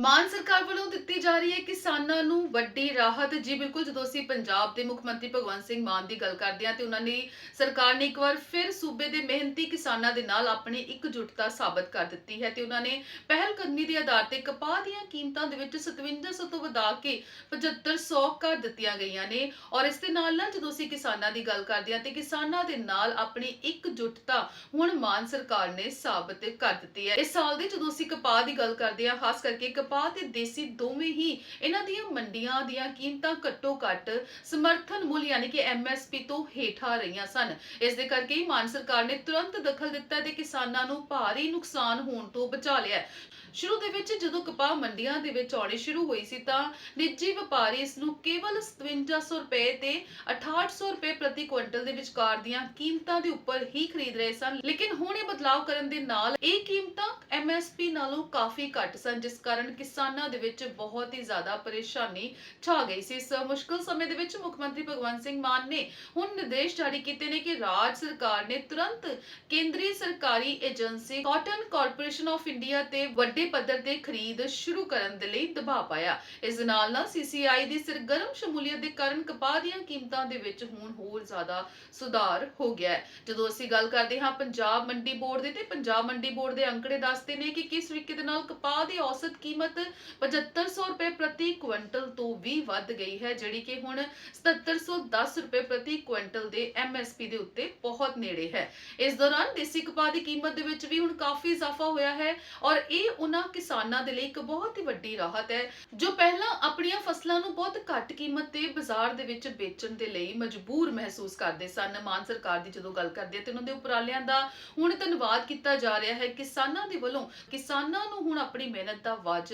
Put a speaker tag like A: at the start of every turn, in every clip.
A: ਮਾਨ ਸਰਕਾਰ ਵੱਲੋਂ ਦਿੱਤੀ ਜਾ ਰਹੀ ਹੈ ਕਿਸਾਨਾਂ ਨੂੰ ਵੱਡੀ ਰਾਹਤ। ਜੀ ਬਿਲਕੁਲ, ਜਦੋਂ ਅਸੀਂ ਪੰਜਾਬ ਦੇ ਮੁੱਖ ਮੰਤਰੀ ਭਗਵੰਤ ਸਿੰਘ ਮਾਨ ਦੀ ਗੱਲ ਕਰਦੇ ਹਾਂ ਤੇ ਉਹਨਾਂ ਨੇ ਸਰਕਾਰ ਨੇ ਇੱਕ ਵਾਰ ਫਿਰ ਸੂਬੇ ਦੇ ਮਿਹਨਤੀ ਕਿਸਾਨਾਂ ਦੇ ਨਾਲ ਆਪਣੀ ਇਕਜੁੱਟਤਾ ਸਾਬਤ ਕਰ ਦਿੱਤੀ ਹੈ ਤੇ ਉਹਨਾਂ ਨੇ ਪਹਿਲ ਕਦਮੀ ਦੇ ਆਧਾਰ ਤੇ ਕਪਾਹ ਦੀਆਂ ਕੀਮਤਾਂ ਦੇ ਵਿੱਚ 5700 ਤੋਂ ਵਧਾ ਕੇ 7500 ਕਰ ਦਿੱਤੀਆਂ ਗਈਆਂ ਨੇ। ਔਰ ਇਸ ਦੇ ਨਾਲ ਨਾਲ ਜਦੋਂ ਅਸੀਂ ਕਿਸਾਨਾਂ ਦੀ ਗੱਲ ਕਰਦੇ ਹਾਂ ਤੇ ਕਿਸਾਨਾਂ ਦੇ ਨਾਲ ਆਪਣੀ ਇਕਜੁੱਟਤਾ ਹੁਣ ਮਾਨ ਸਰਕਾਰ ਨੇ ਸਾਬਤ ਕਰ ਦਿੱਤੀ ਹੈ। ਇਸ ਸਾਲ ਦੇ ਜਦੋਂ ਅਸੀਂ ਕਪਾਹ ਦੀ ਗੱਲ ਕਰਦੇ ਹਾਂ, ਖਾਸ ਕਰਕੇ ਕਪਾਹ ਤੇ ਦੇਸੀ ਦੋਵੇਂ ਹੀ ਇਹਨਾਂ ਦੀਆਂ ਮੰਡੀਆਂ ਦੀਆਂ ਕੀਮਤਾਂ ਘੱਟੋ ਘੱਟ ਸਮਰਥਨ ਮੁੱਲ ਯਾਨੀ ਕਿ ਐਮਐਸਪੀ ਤੋਂ ਹੇਠਾਂ ਰਹੀਆਂ ਸਨ। ਇਸ ਦੇ ਕਰਕੇ ਹੀ ਮਾਨ ਸਰਕਾਰ ਨੇ ਤੁਰੰਤ ਦਖਲ ਦਿੱਤਾ ਤੇ ਕਿਸਾਨਾਂ ਨੂੰ ਭਾਰੀ ਨੁਕਸਾਨ ਹੋਣ ਤੋਂ ਬਚਾ ਲਿਆ। ਸ਼ੁਰੂ ਦੇ ਵਿੱਚ ਜਦੋਂ ਕਪਾਹ ਮੰਡੀਆਂ ਦੇ ਵਿੱਚ ਆਉਣੀ ਸ਼ੁਰੂ ਹੋਈ ਸੀ ਤਾਂ ਨਿੱਜੀ ਵਪਾਰੀ ਇਸ ਨੂੰ ਕੇਵਲ 5700 ਰੁਪਏ ਤੇ 6800 ਰੁਪਏ ਪ੍ਰਤੀ ਕੁਇੰਟਲ ਦੇ ਵਿਚਕਾਰ ਦੀਆਂ ਕੀਮਤਾਂ ਦੇ ਉੱਪਰ ਹੀ ਖਰੀਦ ਰਹੇ ਸਨ। ਲੇਕਿਨ ਹੁਣ ਇਹ ਬਦਲਾਅ ਕਰਨ ਦੇ ਨਾਲ ਇਹ ਕੀਮਤਾਂ ਐਮਐਸਪੀ ਨਾਲੋਂ ਕਾਫੀ ਘੱਟ ਸਨ, ਜਿਸ ਕਾਰਨ ਕਿਸਾਨਾਂ ਦੇ ਵਿੱਚ ਬਹੁਤ ਹੀ ਜ਼ਿਆਦਾ ਪਰੇਸ਼ਾਨੀ ਛਾ ਗਈ ਸੀ। ਇਸ ਮੁਸ਼ਕਲ ਸਮੇਂ ਦੇ ਵਿੱਚ ਮੁੱਖ ਮੰਤਰੀ ਭਗਵੰਤ ਸਿੰਘ ਮਾਨ ਨੇ ਹੁਣ ਨਿਰਦੇਸ਼ ਜਾਰੀ ਕੀਤੇ ਨੇ ਕਿ ਰਾਜ ਸਰਕਾਰ ਨੇ ਤੁਰੰਤ ਕੇਂਦਰੀ ਸਰਕਾਰੀ agency cotton corporation of India ਤੇ ਵੱਡੇ ਪੱਧਰ ਤੇ ਖਰੀਦ ਸ਼ੁਰੂ ਕਰਨ ਦੇ ਲਈ ਦਬਾਅ ਪਾਇਆ। ਇਸ ਨਾਲ ਨਾਲ ਸੀਸੀਆਈ ਦੀ ਸਰਗਰਮ ਸ਼ਮੂਲੀਅਤ ਦੇ ਕਾਰਨ ਕਪਾਹ ਦੀਆਂ ਕੀਮਤਾਂ ਦੇ ਵਿੱਚ ਹੁਣ ਹੋਰ ਜ਼ਿਆਦਾ ਸੁਧਾਰ ਹੋ ਗਿਆ ਹੈ। ਜਦੋਂ ਅਸੀਂ ਗੱਲ ਕਰਦੇ ਹਾਂ ਪੰਜਾਬ ਮੰਡੀ ਬੋਰਡ ਦੇ ਤੇ ਪੰਜਾਬ ਮੰਡੀ ਬੋਰਡ ਦੇ ਅੰਕੜੇ ਦੱਸਦੇ ਨੇ ਕਿ ਕਿਸ ਤਰੀਕੇ ਦੇ ਨਾਲ ਕਪਾਹ ਦੀ ਔਸਤ ਕੀਮਤ 7500 ਰੁਪਏ ਪ੍ਰਤੀ ਕੁਇੰਟਲ ਤੋਂ ਵੀ ਵੱਧ ਗਈ ਹੈ, ਜਿਹੜੀ ਕਿ ਹੁਣ 7710 ਰੁਪਏ ਪ੍ਰਤੀ ਕੁਇੰਟਲ ਦੇ ਐਮਐਸਪੀ ਦੇ ਉੱਤੇ ਬਹੁਤ ਨੇੜੇ ਹੈ। ਇਸ ਦੌਰਾਨ ਦੇਸੀ ਕਪਾਹ ਦੀ ਕੀਮਤ ਦੇ ਵਿੱਚ ਵੀ ਹੁਣ ਕਾਫੀ ਇਜ਼ਾਫਾ ਹੋਇਆ ਹੈ ਔਰ ਇਹ ਉਹਨਾਂ ਕਿਸਾਨਾਂ ਦੇ ਲਈ ਇੱਕ ਬਹੁਤ ਹੀ ਵੱਡੀ ਰਾਹਤ ਹੈ, ਜੋ ਪਹਿਲਾਂ ਆਪਣੀਆਂ ਫਸਲਾਂ ਨੂੰ ਬਹੁਤ ਘੱਟ ਕੀਮਤ ਤੇ ਬਾਜ਼ਾਰ ਦੇ ਵਿੱਚ ਵੇਚਣ ਦੇ ਲਈ ਮਜਬੂਰ ਮਹਿਸੂਸ ਕਰਦੇ ਸਨ। ਮਾਨ ਸਰਕਾਰ ਦੀ ਜਦੋਂ ਗੱਲ ਕਰਦੇ ਤੇ ਉਹਨਾਂ ਦੇ ਉਪਰਾਲਿਆਂ ਦਾ ਹੁਣ ਧੰਨਵਾਦ ਕੀਤਾ ਜਾ ਰਿਹਾ ਹੈ। ਕਿਸਾਨਾਂ ਦੇ ਵੱਲੋਂ ਕਿਸਾਨਾਂ ਨੂੰ ਹੁਣ ਆਪਣੀ ਮਿਹਨਤ ਦਾ ਵਾਜਬ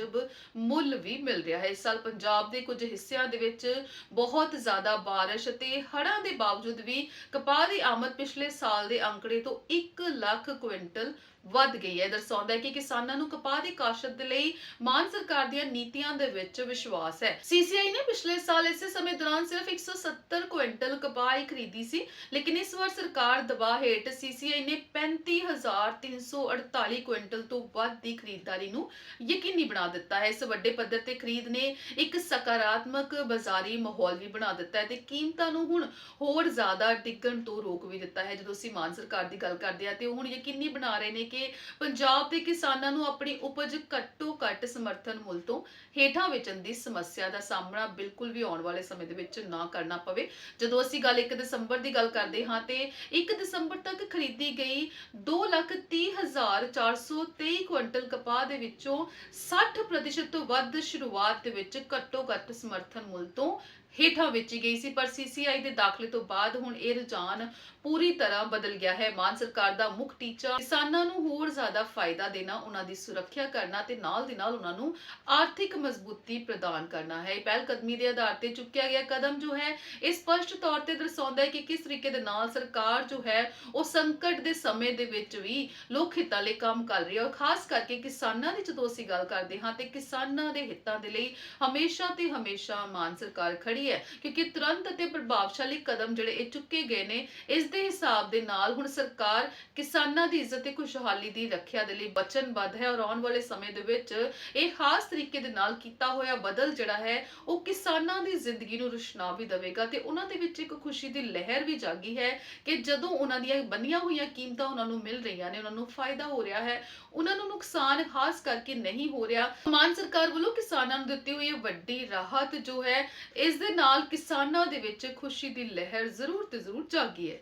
A: ਮੁੱਲ ਵੀ ਮਿਲ ਰਿਹਾ ਹੈ ਇਸ ਸਾਲ ਪੰਜਾਬ ਦੇ ਕੁਝ ਹਿੱਸਿਆਂ ਦੇ ਵਿੱਚ ਬਹੁਤ ਜ਼ਿਆਦਾ بارش ਤੇ ਹੜ੍ਹਾਂ ਦੇ ਬਾਵਜੂਦ ਵੀ ਕਪਾਹ ਦੀ ਆਮਦ ਪਿਛਲੇ ਸਾਲ ਦੇ ਅੰਕੜੇ ਤੋਂ 1 ਲੱਖ ਕੁਇੰਟਲ ਵੱਧ ਗਈ ਹੈ ਇਹ ਦਰਸਾਉਂਦਾ ਹੈ ਕਿ ਕਿਸਾਨਾਂ ਨੂੰ ਕਪਾਹ ਦੀ ਕਾਸ਼ਤ ਦੇ ਲਈ ਮਾਨ ਸਰਕਾਰ ਦੀਆਂ ਨੀਤੀਆਂ ਦੇ ਵਿੱਚ ਵਿਸ਼ਵਾਸ ਹੈ ਸੀਸੀਆਈ ਨੇ ਪਿਛਲੇ ਸਾਲ ਇਸੇ ਸਮੇਂ ਦੌਰਾਨ ਸਿਰਫ 170 ਕੁਇੰਟਲ ਕਪਾਹ ਹੀ ਖਰੀਦੀ ਸੀ ਲੇਕਿਨ ਇਸ ਵਾਰ ਸਰਕਾਰ ਦਬਾਅ ਹੇਠ ਸੀਸੀਆਈ ਨੇ 35348 ਕੁਇੰਟਲ ਤੋਂ ਵੱਧ ਦੀ ਖਰੀਦਦਾਰੀ ਨੂੰ ਯਕੀਨੀ ਬਣਾ ਦਿੱਤਾ ਹੈ। ਇਸ ਵੱਡੇ ਪੱਧਰ ਤੇ ਖਰੀਦ ਨੇ ਇੱਕ ਸਕਾਰਾਤਮਕ ਬਾਜ਼ਾਰੀ ਮਾਹੌਲ ਵੀ ਬਣਾ ਦਿੱਤਾ ਹੈ ਤੇ ਕੀਮਤਾਂ ਨੂੰ ਹੁਣ ਹੋਰ ਜ਼ਿਆਦਾ ਡਿੱਗਣ ਤੋਂ ਰੋਕ ਵੀ ਦਿੱਤਾ ਹੈ। ਜਦੋਂ ਅਸੀਂ ਮਾਨ ਸਰਕਾਰ ਦੀ ਗੱਲ ਕਰਦੇ ਹਾਂ ਤੇ ਉਹ ਹੁਣ ਯਕੀਨੀ ਬਣਾ ਰਹੇ ਨੇ ਕਿ ਪੰਜਾਬ ਦੇ ਕਿਸਾਨਾਂ ਨੂੰ ਆਪਣੀ ਉਪਜ ਘੱਟੋ ਘੱਟ ਸਮਰਥਨ ਮੁੱਲ ਤੋਂ ਹੇਠਾਂ ਵੇਚਣ ਦੀ ਸਮੱਸਿਆ ਦਾ ਸਾਹਮਣਾ ਬਿਲਕੁਲ ਵੀ ਆਉਣ ਵਾਲੇ ਸਮੇਂ ਦੇ ਵਿੱਚ ਨਾ ਕਰਨਾ ਪਵੇ। ਜਦੋਂ ਅਸੀਂ ਗੱਲ 1 ਦਸੰਬਰ ਦੀ ਗੱਲ ਕਰਦੇ ਹਾਂ ਤੇ 1 ਦਸੰਬਰ ਤੱਕ ਖਰੀਦੀ ਗਈ 230423 ਕੁਇੰਟਲ ਕਪਾਹ ਦੇ ਵਿੱਚੋਂ 60% ਤੋਂ ਵੱਧ ਸ਼ੁਰੂਆਤ ਦੇ ਵਿੱਚ ਘੱਟੋ ਘੱਟ ਸਮਰਥਨ ਮੁੱਲ ਤੋਂ ਹੇਠਾਂ ਵੇਚੀ ਗਈ ਸੀ, ਪਰ ਸੀਸੀਆਈ ਦੇ ਦਾਖਲੇ ਤੋਂ ਬਾਅਦ ਹੁਣ ਇਹ ਰੁਝਾਨ ਪੂਰੀ ਤਰ੍ਹਾਂ ਬਦਲ ਗਿਆ ਹੈ। ਮਾਨ ਸਰਕਾਰ ਦਾ ਮੁੱਖ ਟੀਚਾ, ਕਿਸਾਨਾਂ ਨੂੰ ਹੋਰ ਜ਼ਿਆਦਾ ਫਾਇਦਾ ਦੇਣਾ, ਉਹਨਾਂ ਦੀ ਸੁਰੱਖਿਆ ਕਰਨਾ ਤੇ ਨਾਲ ਦੀ ਨਾਲ ਉਹਨਾਂ ਨੂੰ ਆਰਥਿਕ ਮਜ਼ਬੂਤੀ ਪ੍ਰਦਾਨ ਕਰਨਾ ਹੈ। ਇਹ ਪਹਿਲ ਕਦਮੀ ਦੇ ਆਧਾਰ ਤੇ ਚੁੱਕਿਆ ਗਿਆ ਕਦਮ ਜੋ ਹੈ, ਇਹ ਸਪਸ਼ਟ ਤੌਰ ਤੇ ਦਰਸਾਉਂਦਾ ਹੈ ਕਿ ਕਿਸ ਤਰੀਕੇ ਦੇ ਨਾਲ ਸਰਕਾਰ ਜੋ ਹੈ, ਉਹ ਸੰਕਟ ਦੇ ਸਮੇਂ ਦੇ ਵਿੱਚ ਵੀ ਲੋਕ ਹਿੱਤਾਂ ਲਈ ਕੰਮ ਕਰ ਰਹੀ ਹੈ ਔਰ ਖਾਸ ਕਰਕੇ ਕਿਸਾਨਾਂ ਦੀ ਜਦੋਂ ਅਸੀਂ ਗੱਲ ਕਰਦੇ ਹਾਂ, ਤੇ ਕਿਸਾਨਾਂ ਦੇ ਹਿੱਤਾਂ ਦੇ ਲਈ ਹਮੇਸ਼ਾ ਤੇ ਹਮੇਸ਼ਾ ਮਾਨ ਸਰਕਾਰ ਖੜੀ ਹੈ, ਕਿਉਂਕਿ ਤੁਰੰਤ ਅਤੇ ਪ੍ਰਭਾਵਸ਼ਾਲੀ ਕਦਮ ਜਿਹੜੇ ਇਹ ਚੁੱਕੇ ਗਏ ਨੇ, ਇਸ ਦੇ ਹਿਸਾਬ ਦੇ ਨਾਲ ਹੁਣ ਸਰਕਾਰ ਕਿਸਾਨਾਂ ਦੀ ਇੱਜ਼ਤ ਤੇ ਖੁਸ਼ਹਾਲੀ ਦੀ ਰੱਖਿਆ ਦੇ ਲਈ ਵਚਨਬੱਧ ਹੈ ਔਰ ਆਉਣ ਵਾਲੇ ਸਮੇਂ ਦੇ ਵਿੱਚ ਇਹ ਖਾਸ ਤਰੀਕੇ ਦੇ ਨਾਲ ਕੀਤਾ ਹੋਇਆ ਬਦਲ ਜਿਹੜਾ ਹੈ, ਉਹ ਕਿਸਾਨਾਂ ਦੀ ਜ਼ਿੰਦਗੀ ਨੂੰ ਰੁਸ਼ਨਾ ਵੀ ਦੇਵੇਗਾ ਤੇ ਉਹਨਾਂ ਦੇ ਵਿੱਚ ਇੱਕ ਖੁਸ਼ੀ ਦੀ ਲਹਿਰ ਵੀ ਜਾਗੀ ਹੈ ਕਿ ਜਦੋਂ ਉਹਨਾਂ ਦੀਆਂ ਬੰਨੀਆਂ ਹੋਈਆਂ ਕੀਮਤਾਂ ਉਹਨਾਂ ਨੂੰ ਮਿਲ ਰਹੀਆਂ ਨੇ, ਉਹਨਾਂ ਨੂੰ ਫਾਇਦਾ ਹੋ ਰਿਹਾ ਹੈ, ਉਹਨਾਂ ਨੂੰ ਨੁਕਸਾਨ ਖਾਸ ਕਰਕੇ ਨਹੀਂ ਹੋ ਰਿਹਾ। ਮਾਨ ਸਰਕਾਰ ਵੱਲੋਂ ਕਿਸਾਨਾਂ ਨੂੰ ਦਿੱਤੀ ਹੋਈ ਇਹ ਵੱਡੀ ਰਾਹਤ ਜੋ ਹੈ, ਇਸ ਦੇ ਨਾਲ ਕਿਸਾਨਾਂ ਦੇ ਵਿੱਚ ਖੁਸ਼ੀ ਦੀ ਲਹਿਰ ਜ਼ਰੂਰ ਤੇ ਜ਼ਰੂਰ ਜਾਗੀ ਹੈ।